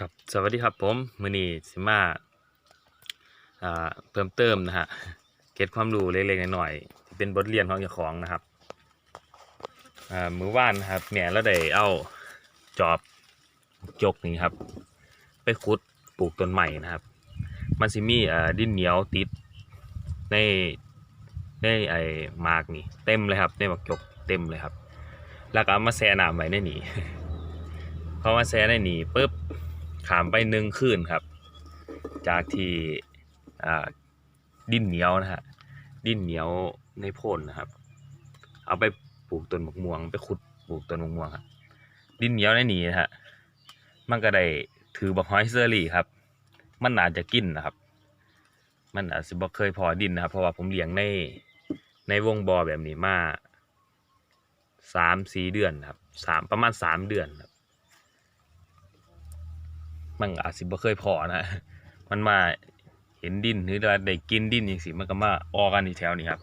ครับสวัสดีครับผมมือนีสิมาเพิ่มเติมนะฮะเก็บความรู้เล็กๆหน้อยๆที่เป็นบทเรียนของเจ้าของนะครับมือว่านนะครับแม่แล้วได้เอาจอบจกนี่ครับ ไปขุดปลูกต้นใหม่นะครับ มันสิมีอ่าดินเหนียวติดในในไอ้มากนี่เต็มเลยครับในหมากจกเต็มเลยครับ แล้วก็เอามาแช่น้ำไว้ในนี่พอมาแช่ในนี่ปุ๊บ ขามไปหนึ่งคืนครับ จากที่ดินเหนียวนะฮะดินเหนียวในโพนนะครับ เอาไปปลูกต้นมะม่วง ไปขุดปลูกต้นมะม่วงครับดินเหนียวในนี้นะฮะมันก็ได้ถือบักฮอยเซอรี่ครับ มันอาจจะกินนะครับ มันอาจจะบ่เคยพอดินนะครับ เพราะว่าผมเลี้ยงในในวงบอแบบนี้มาสามสี่เดือนครับสามประมาณสามเดือนครับ มันอาจสิบ่เคยพอนะมันมาเห็นดินหรือว่าได้กินดินอย่างสิมันก็มาออกันอีแถวนี้ครับ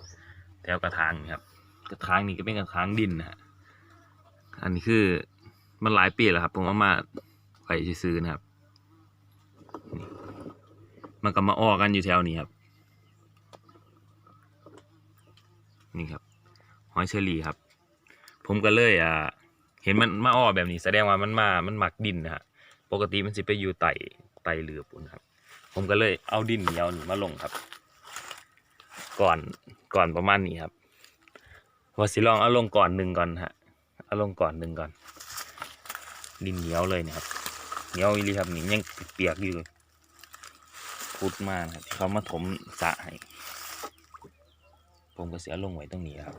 แถวกระถางนี่ครับ กระถางนี่ก็เป็นกระถางดินนะอันนี้คือมันหลายปีแล้วครับ ผมเอามาไว้ซื้อนะครับมันก็มาออกันอยู่แถวนี้ครับ นี่ครับหอยเชอรี่ครับ ผมก็เลยอ่าเห็นมันมาอ้อแบบนี้แสดงว่ามันมามันหมักดินนะฮะ ปกติมันสิไปอยู่ไต่ไต่เรือปุ่นครับ ผมก็เลยเอาดินเหนียวนี่มาลงครับ ก่อนก่อนประมาณนี้ครับว่าสิลองเอาลงก่อนหนึ่งก่อนฮะเอาลงก่อนหนึ่งก่อน ดินเหนียวเลยนะครับเหนียวอีลีครับนี่ยังเปียกอยู่พุดมากครับเขามาถมสะให้ผมก็เสียลงไว้ตรงนี้ครับ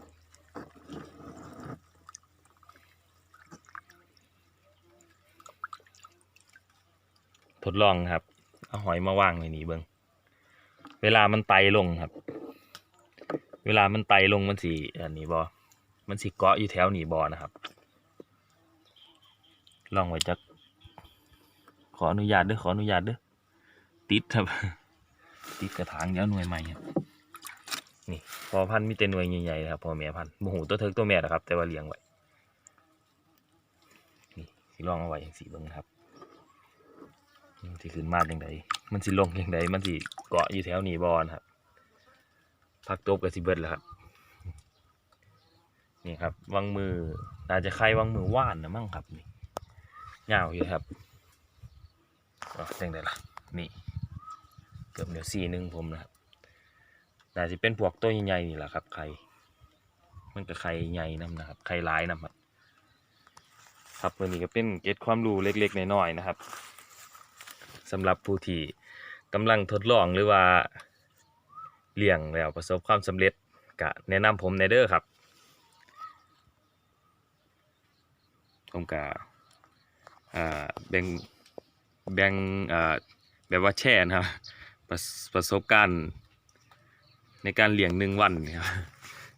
ทดลองครับ เอาหอยมาวางในนี้เบิงเวลามันไตลงครับ เวลามันไตลงมันสีอันนี้บอมันสีเกาะอยู่แถวหนีบอนะครับ ลองไว้จักขออนุญาตด้อขออนุญาตด้อติดครับ ติดกระถางเดี๋ยวหน่วยใหม่ครับนี่พอพันมีแต่หน่วยใหญ่ๆครับพอแม่พันธุ์โมโหตัวเทิกตัวแม่นะครับ แต่ว่าเลี้ยงไว้นี่สิลองเอาไว้อย่างสีเบิ้งครับ สิขึ้นมาจังไดมันสิลงจังไดมันสิเกาะอยู่แถวนี้บอนครับพักตบกับสิเบิดแล้วครับนี่ครับวางมือน่าจะใครวางมือว่านนะมั่งครับนี่ยาวอยู่ครับอ๋อจังไดล่ะนี่เกือบเดี๋ยวสี่หนึ่งผมนะครับน่าจะเป็นพวกตัวใหญ่ๆนี่แหละครับไข่มันก็ไข่ใหญ่นํนะครับไข่ร้ายนํครับ ครับวันนี้ก็เป็นเก็ตความรู้เล็กๆน้อยๆนะครับ สำหรับผู้ที่กำลังทดลองหรือว่าเลี้ยงแล้วประสบความสำเร็จก็แนะนำผมในเด้อครับ ผมก็อ่าแบ่งแบ่งอ่าแบบว่าแช่นะครับประสประสบการณ์ในการเลี้ยงหนึ่งวันครับ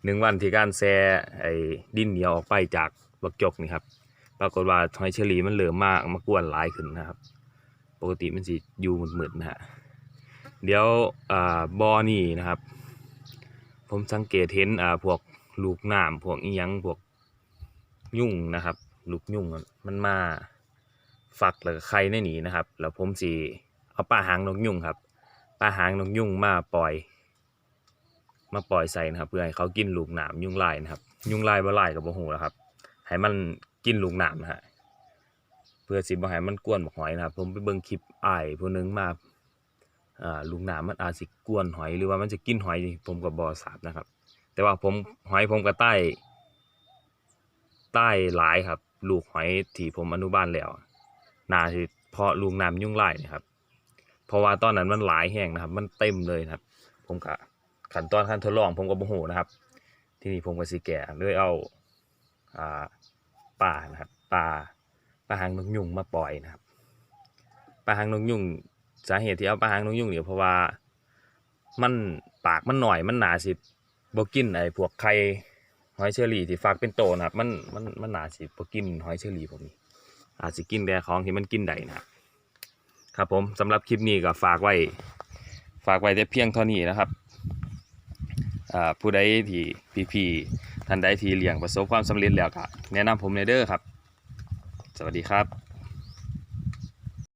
หนึ่งวันที่การแช่ไอ้ดินเหนียวออกไปจากบักจกนี่ครับปรากฏว่าหอยเชอรี่มันเหลือมากมากวนหลายขึ้นนะครับ ปกติมันสิอยู่มืดๆนะฮะเดี๋ยวอ่าบอนี่นะครับ ผมสังเกตเห็นอ่าพวกลูกน้ำพวกอีหยังพวกยุ่งนะครับ ลูกยุ่งมันมาฟักแล้วก็ไข่ในนี้นะครับ แล้วผมสิเอาปลาหางนกยุ่งครับปลาหางนกยุ่งมาปล่อย มาปล่อยใส่นะครับ เพื่อให้เขากินลูกหนามยุ่งลายนะครับ ยุ่งลายบ่ลายกับบ่หูแล้วครับ ให้มันกินลูกหนามนะฮะ เพื่อสิบ่ให้มันกวนบักหอยนะครับ ผมไปเบิ่งคลิปอ้ายผู้หนึงมาอ่าลูกหนามมันอาจสิกวนหอยหรือว่ามันจะกินหอยนี่ผมก็บ่ทราบนะครับ แต่ว่าผมหอยผมก็ใต้ใต้หลายครับ ลูกหอยที่ผมอนุบาลแล้วน่าสิเพาะลูกน้ำยุ่งไล่นะครับ เพราะว่าตอนนั้นมันหลายแห้งนะครับ มันเต็มเลยครับ ผมก็ขั้นตอนการทดลองผมก็บ่ฮู้นะครับ ที่นี้ผมก็สิแก่เลยเอาอ่าป่านะครับป่า ปลาหางนกยุงมาปล่อยนะครับปลาหางนกยุงสาเหตุที่เอาปลาหางนกยุงเนี่ยเพราะว่ามันปากมันหน่อยมันหนาสิบกินไอ้พวกไข่หอยเชอรี่ที่ฟักเป็นโตนะครับมันมันมันหนาสิบกินหอยเชอรี่พวกนี้ อาจสิกินแต่ของที่มันกินได้นะครับครับผมสำหรับคลิปนี้ก็ฝากไว้ฝากไว้แต่เพียงเท่านี้นะครับผู้ใดที่พี่ๆท่านใดที่เลี้ยงประสบความสำเร็จแล้วก็แนะนำผมในเด้อครับ สวัสดีครับ